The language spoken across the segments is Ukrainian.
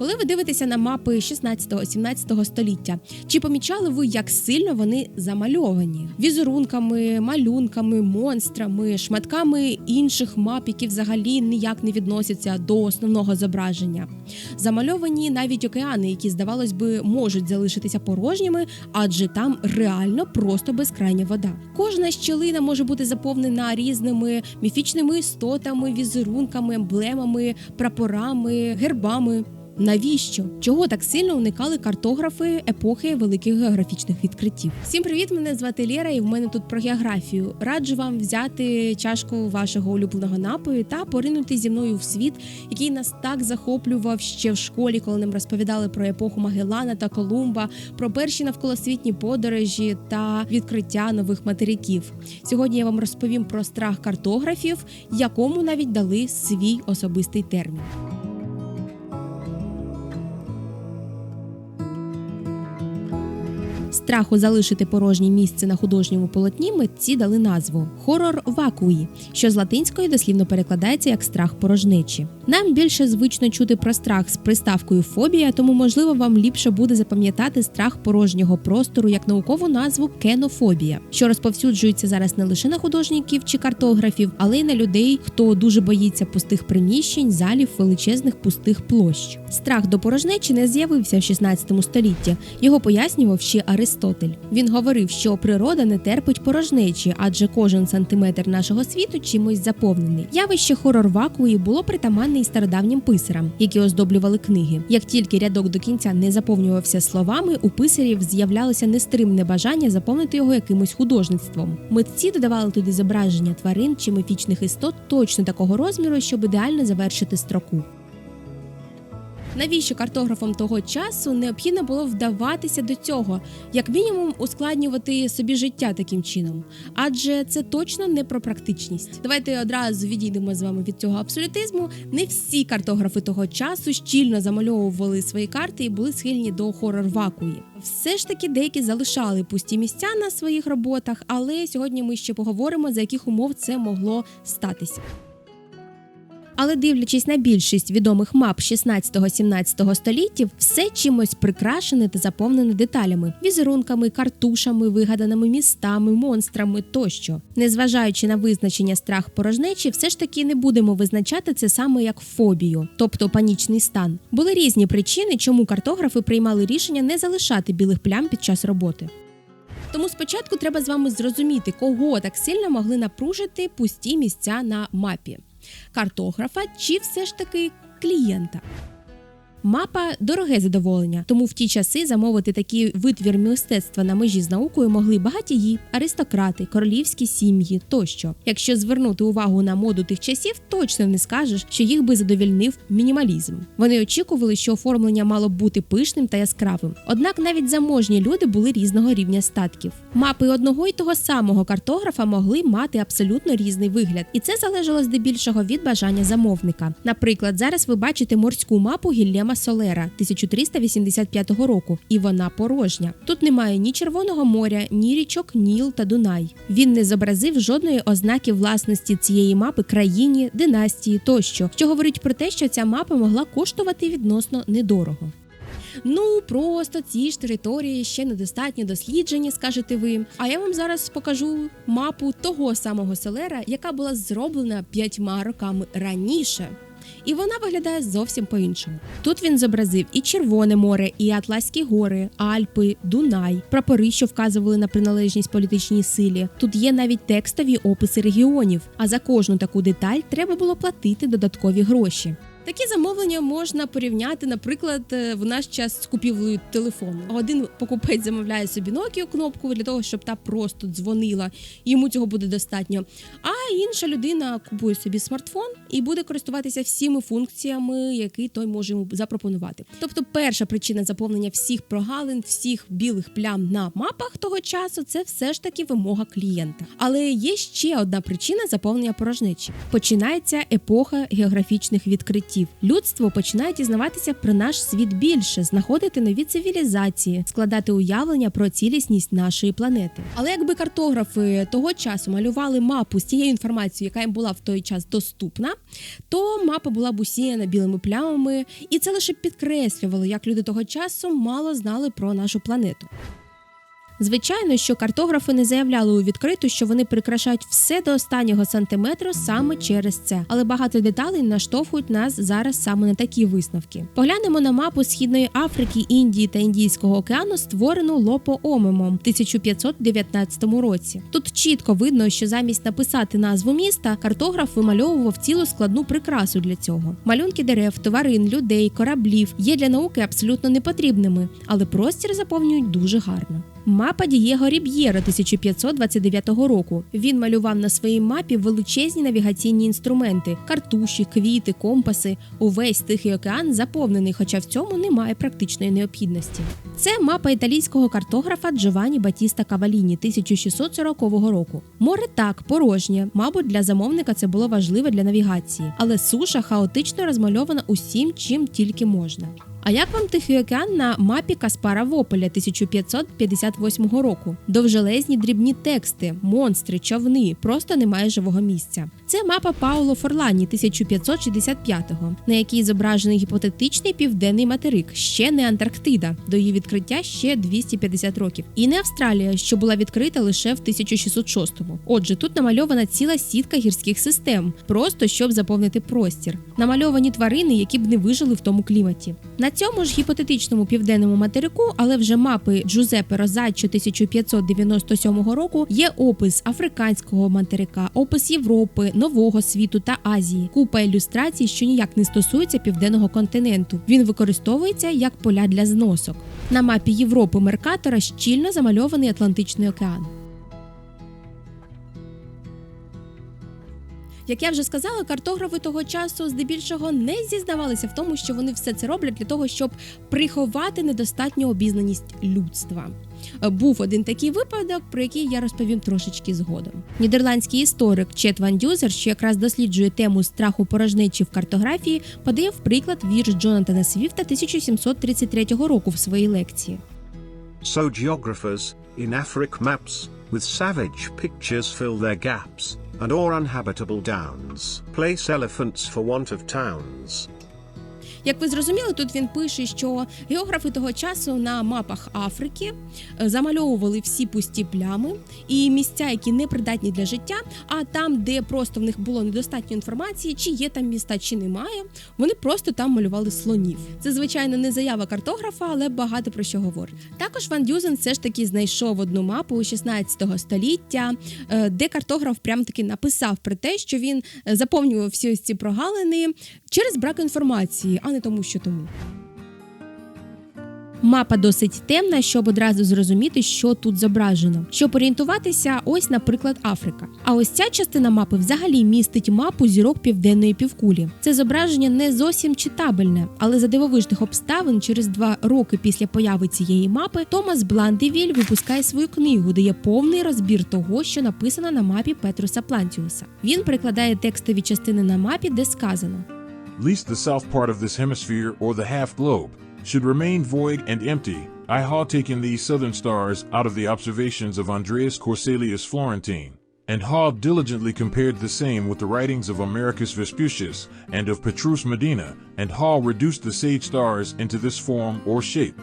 Коли ви дивитеся на мапи 16-17 століття, чи помічали ви, як сильно вони замальовані візерунками, малюнками, монстрами, шматками інших мап, які взагалі ніяк не відносяться до основного зображення? Замальовані навіть океани, які, здавалось би, можуть залишитися порожніми, адже там реально просто безкрайня вода. Кожна щілина може бути заповнена різними міфічними істотами, візерунками, емблемами, прапорами, гербами. Навіщо? Чого так сильно уникали картографи епохи великих географічних відкриттів? Всім привіт! Мене звати Лєра, і в мене тут про географію. Раджу вам взяти чашку вашого улюбленого напою та поринути зі мною в світ, який нас так захоплював ще в школі, коли нам розповідали про епоху Магеллана та Колумба, про перші навколосвітні подорожі та відкриття нових материків. Сьогодні я вам розповім про страх картографів, якому навіть дали свій особистий термін. Страху залишити порожнє місце на художньому полотні митці дали назву хорор вакуї, що з латинської дослівно перекладається як страх порожнечі. Нам більше звично чути про страх з приставкою фобія, тому можливо вам ліпше буде запам'ятати страх порожнього простору як наукову назву кенофобія, що розповсюджується зараз не лише на художників чи картографів, але й на людей, хто дуже боїться пустих приміщень, залів, величезних пустих площ. Страх до порожнечі не з'явився в 16 столітті. Його пояснював ще Аристотель. Він говорив, що природа не терпить порожнечі, адже кожен сантиметр нашого світу чимось заповнений. Явище хорор вакуї було притаманне і стародавнім писарам, які оздоблювали книги. Як тільки рядок до кінця не заповнювався словами, у писарів з'являлося нестримне бажання заповнити його якимось художництвом. Митці додавали туди зображення тварин чи міфічних істот точно такого розміру, щоб ідеально завершити строку. Навіщо картографам того часу необхідно було вдаватися до цього, як мінімум ускладнювати собі життя таким чином? Адже це точно не про практичність. Давайте одразу відійдемо з вами від цього абсолютизму. Не всі картографи того часу щільно замальовували свої карти і були схильні до хорор вакуї. Все ж таки деякі залишали пусті місця на своїх роботах, але сьогодні ми ще поговоримо, за яких умов це могло статися. Але дивлячись на більшість відомих мап 16-17 століттів, все чимось прикрашене та заповнене деталями, візерунками, картушами, вигаданими містами, монстрами тощо. Незважаючи на визначення страх порожнечі, все ж таки не будемо визначати це саме як фобію, тобто панічний стан. Були різні причини, чому картографи приймали рішення не залишати білих плям під час роботи. Тому спочатку треба з вами зрозуміти, кого так сильно могли напружити пусті місця на мапі картографа чи все ж таки клієнта. Мапа дороге задоволення, тому в ті часи замовити такий витвір мистецтва на межі з наукою могли багатії, аристократи, королівські сім'ї тощо. Якщо звернути увагу на моду тих часів, точно не скажеш, що їх би задовільнив мінімалізм. Вони очікували, що оформлення мало б бути пишним та яскравим. Однак навіть заможні люди були різного рівня статків. Мапи одного й того самого картографа могли мати абсолютно різний вигляд, і це залежало здебільшого від бажання замовника. Наприклад, зараз ви бачите морську мапу Гіллема Солера 1385 року, і вона порожня. Тут немає ні Червоного моря, ні річок Ніл та Дунай. Він не зобразив жодної ознаки власності цієї мапи країні, династії тощо, що говорить про те, що ця мапа могла коштувати відносно недорого. Ну просто ці ж території ще недостатньо досліджені, скажете ви. А я вам зараз покажу мапу того самого селера, яка була зроблена п'ятьма роками раніше. І вона виглядає зовсім по-іншому. Тут він зобразив і Червоне море, і Атласські гори, Альпи, Дунай, прапори, що вказували на приналежність політичній силі. Тут є навіть текстові описи регіонів. А за кожну таку деталь треба було платити додаткові гроші. Такі замовлення можна порівняти, наприклад, е, в наш час з купівлею телефону. Один покупець замовляє собі Nokia кнопку для того, щоб та просто дзвонила. Йому цього буде достатньо. А інша людина купує собі смартфон і буде користуватися всіми функціями, які той може йому запропонувати. Тобто, перша причина заповнення всіх прогалин, всіх білих плям на мапах того часу це все ж таки вимога клієнта. Але є ще одна причина заповнення порожнечі. Починається епоха географічних відкриттів світів. Людство починає дізнаватися про наш світ більше, знаходити нові цивілізації, складати уявлення про цілісність нашої планети. Але якби картографи того часу малювали мапу з тією інформацією, яка їм була в той час доступна, то мапа була б усіяна білими плямами, і це лише підкреслювало, як люди того часу мало знали про нашу планету. Звичайно, що картографи не заявляли у відкриту, що вони прикрашають все до останнього сантиметру саме через це, але багато деталей наштовхують нас зараз саме на такі висновки. Поглянемо на мапу Східної Африки, Індії та Індійського океану, створену Лопо Омемом в 1519 році. Тут чітко видно, що замість написати назву міста, картограф вимальовував цілу складну прикрасу для цього. Малюнки дерев, тварин, людей, кораблів є для науки абсолютно непотрібними, але простір заповнюють дуже гарно. Мапа Дієго Ріб'єра 1529 року. Він малював на своїй мапі величезні навігаційні інструменти: картуші, квіти, компаси. Увесь Тихий океан заповнений, хоча в цьому немає практичної необхідності. Це мапа італійського картографа Джованні Батіста Каваліні 1640 року. Море так порожнє. Мабуть, для замовника це було важливо для навігації, але суша хаотично розмальована усім, чим тільки можна. А як вам Тихий океан на мапі Каспара Вополя 1558 року? Довжелезні дрібні тексти, монстри, човни, просто немає живого місця. Це мапа Пауло Форлані 1565-го, на якій зображений гіпотетичний південний материк, ще не Антарктида, до її відкриття ще 250 років, і не Австралія, що була відкрита лише в 1606-му. Отже, тут намальована ціла сітка гірських систем, просто щоб заповнити простір. Намальовані тварини, які б не вижили в тому кліматі. Цьому ж гіпотетичному південному материку, але вже мапи Джузепе Розаччо 1597 року є опис африканського материка, опис Європи, Нового світу та Азії, купа ілюстрацій, що ніяк не стосуються південного континенту. Він використовується як поля для зносок. На мапі Європи Меркатора щільно замальований Атлантичний океан. Як я вже сказала, картографи того часу здебільшого не зізнавалися в тому, що вони все це роблять для того, щоб приховати недостатню обізнаність людства. Був один такий випадок, про який я розповім трошечки згодом. Нідерландський історик Чет Ван Дюзер, що якраз досліджує тему страху порожнечі в картографії, подає в приклад вірш Джонатана Свіфта 1733 року в своїй лекції. So geographers, in Afric maps, with savage pictures fill their gaps, and o'er unhabitable downs, place elephants for want of towns. Як ви зрозуміли, тут він пише, що географи того часу на мапах Африки е, замальовували всі пусті плями і місця, які не придатні для життя. А там, де просто в них було недостатньо інформації, чи є там міста, чи немає, вони просто там малювали слонів. Це звичайно не заява картографа, але багато про що говорить. Також Ван Дюзен все ж таки знайшов одну мапу 16 століття, е, де картограф прям таки написав про те, що він е, заповнював всі ці прогалини через брак інформації, не тому, що тому. Мапа досить темна, щоб одразу зрозуміти, що тут зображено. Щоб орієнтуватися, ось, наприклад, Африка. А ось ця частина мапи взагалі містить мапу зірок південної півкулі. Це зображення не зовсім читабельне, але за дивовижних обставин, через два роки після появи цієї мапи, Томас Бландевіль випускає свою книгу, де є повний розбір того, що написано на мапі Петруса Плантіуса. Він прикладає текстові частини на мапі, де сказано. Least the south part of this hemisphere or the half globe should remain void and empty. I have taken these southern stars out of the observations of Andreas Corselius Florentine, and have diligently compared the same with the writings of Americus Vespucius and of Petrus Medina, and have reduced the sage stars into this form or shape.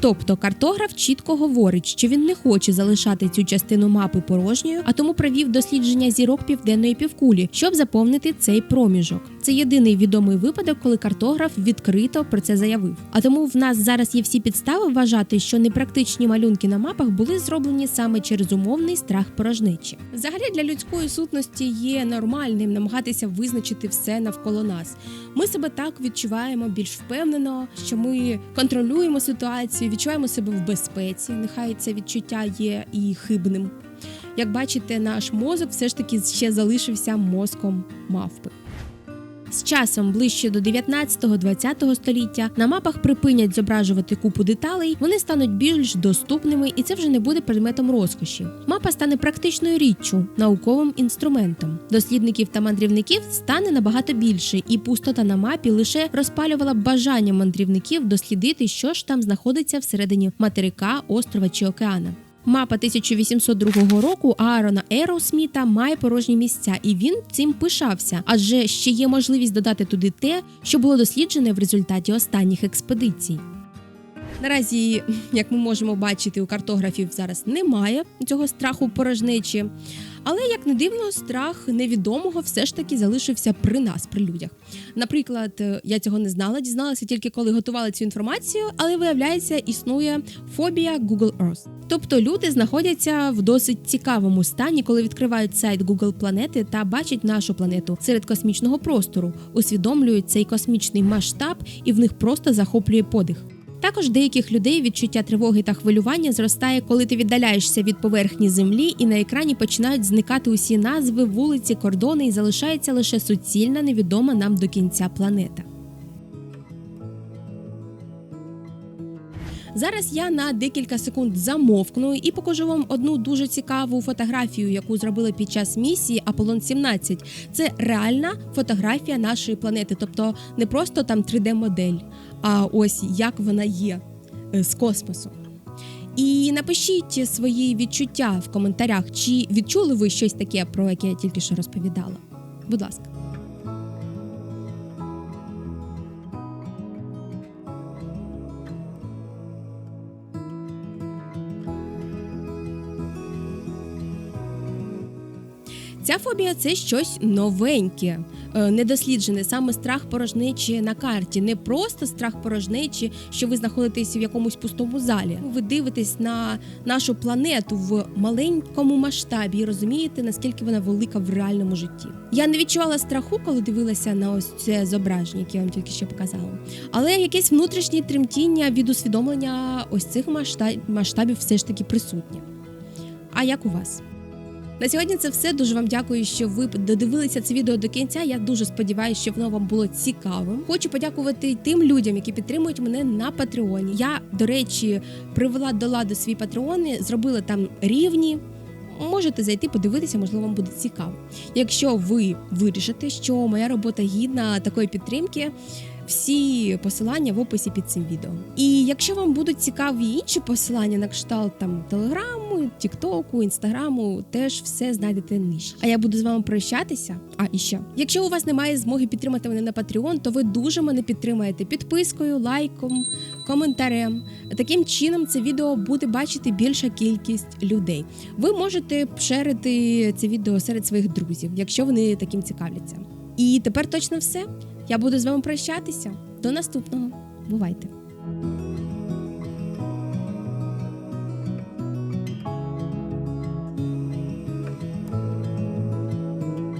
Тобто картограф чітко говорить, що він не хоче залишати цю частину мапи порожньою, а тому провів дослідження зірок південної півкулі, щоб заповнити цей проміжок. Це єдиний відомий випадок, коли картограф відкрито про це заявив. А тому в нас зараз є всі підстави вважати, що непрактичні малюнки на мапах були зроблені саме через умовний страх порожнечі. Взагалі для людської сутності є нормальним намагатися визначити все навколо нас. Ми себе так відчуваємо більш впевнено, що ми контролюємо ситуацію, відчуваємо себе в безпеці. Нехай це відчуття є і хибним. Як бачите, наш мозок все ж таки ще залишився мозком мавпи. З часом ближче до 19-20 століття на мапах припинять зображувати купу деталей, вони стануть більш доступними, і це вже не буде предметом розкоші. Мапа стане практичною річчю, науковим інструментом. Дослідників та мандрівників стане набагато більше, і пустота на мапі лише розпалювала бажання мандрівників дослідити, що ж там знаходиться всередині материка, острова чи океана. Мапа 1802 року Аарона Ероусміта має порожні місця, і він цим пишався, адже ще є можливість додати туди те, що було досліджене в результаті останніх експедицій. Наразі, як ми можемо бачити, у картографів зараз немає цього страху порожнечі. Але як не дивно, страх невідомого все ж таки залишився при нас, при людях. Наприклад, я цього не знала, дізналася тільки коли готувала цю інформацію, але виявляється, існує фобія Google Earth. Тобто люди знаходяться в досить цікавому стані, коли відкривають сайт Google планети та бачать нашу планету серед космічного простору, усвідомлюють цей космічний масштаб, і в них просто захоплює подих. Також деяких людей відчуття тривоги та хвилювання зростає, коли ти віддаляєшся від поверхні землі, і на екрані починають зникати усі назви, вулиці, кордони, і залишається лише суцільна невідома нам до кінця планета. Зараз я на декілька секунд замовкну і покажу вам одну дуже цікаву фотографію, яку зробили під час місії Аполлон 17. Це реальна фотографія нашої планети, тобто не просто там 3D-модель, а ось як вона є е, з космосу. І напишіть свої відчуття в коментарях, чи відчули ви щось таке, про яке я тільки що розповідала. Будь ласка. Ця фобія це щось новеньке, е, недосліджене, саме страх порожнечі на карті. Не просто страх порожнечі, що ви знаходитесь в якомусь пустому залі. Ви дивитесь на нашу планету в маленькому масштабі і розумієте, наскільки вона велика в реальному житті. Я не відчувала страху, коли дивилася на ось це зображення, яке я вам тільки що показала. Але якесь внутрішнє тремтіння від усвідомлення ось цих масштабів все ж таки присутнє. А як у вас? На сьогодні це все. Дуже вам дякую, що ви додивилися це відео до кінця. Я дуже сподіваюся, що воно вам було цікавим. Хочу подякувати тим людям, які підтримують мене на Патреоні. Я, до речі, привела до ладу свій патреони, зробила там рівні. Можете зайти, подивитися, можливо, вам буде цікаво. Якщо ви вирішите, що моя робота гідна такої підтримки, всі посилання в описі під цим відео. І якщо вам будуть цікаві інші посилання на кшталт там телеграму, тіктоку, інстаграму, теж все знайдете нижче. А я буду з вами прощатися. А і ще, якщо у вас немає змоги підтримати мене на Patreon, то ви дуже мене підтримаєте підпискою, лайком, коментарем. Таким чином це відео буде бачити більша кількість людей. Ви можете шерити це відео серед своїх друзів, якщо вони таким цікавляться. І тепер точно все. Я буду з вами прощатися. До наступного. Бувайте!